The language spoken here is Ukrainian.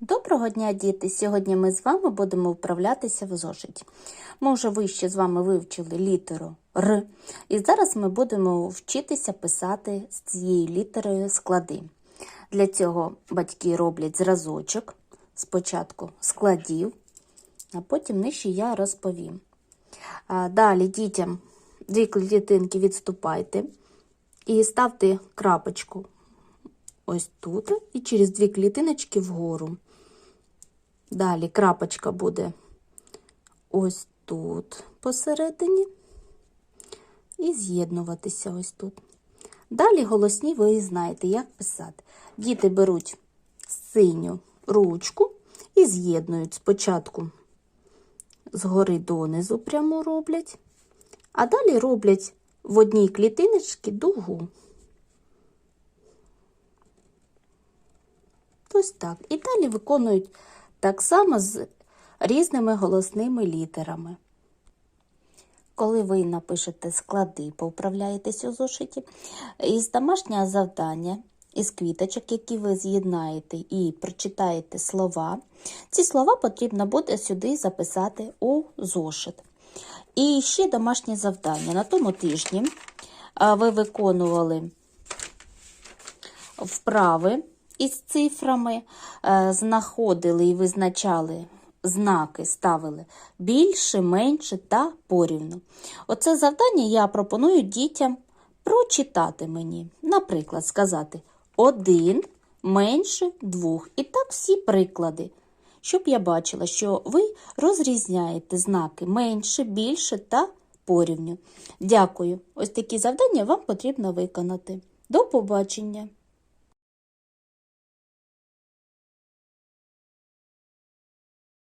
Доброго дня, діти! Сьогодні ми з вами будемо вправлятися в зошиті. Ми вже вище з вами вивчили літеру Р, і зараз ми будемо вчитися писати з цією літерою склади. Для цього батьки роблять зразочок, спочатку складів, а потім нижче я розповім. Далі дітям дві клітинки відступайте і ставте крапочку ось тут і через дві клітиночки вгору. Далі крапочка буде ось тут посередині і з'єднуватися ось тут. Далі голосні ви знаєте, як писати. Діти беруть синю ручку і з'єднують спочатку згори донизу прямо роблять, а далі роблять в одній клітиночці дугу. Ось так. І далі виконують так само з різними голосними літерами. Коли ви напишете склади, повправляєтесь у зошиті, із домашнього завдання, із квіточок, які ви з'єднаєте і прочитаєте слова, ці слова потрібно буде сюди записати у зошит. І ще домашнє завдання. На тому тижні ви виконували вправи із цифрами, е, знаходили і визначали знаки, ставили більше, менше та порівну. Оце завдання я пропоную дітям прочитати мені. Наприклад, сказати один менше двох. І так всі приклади. Щоб я бачила, що ви розрізняєте знаки менше, більше та порівню. Дякую. Ось такі завдання вам потрібно виконати. До побачення!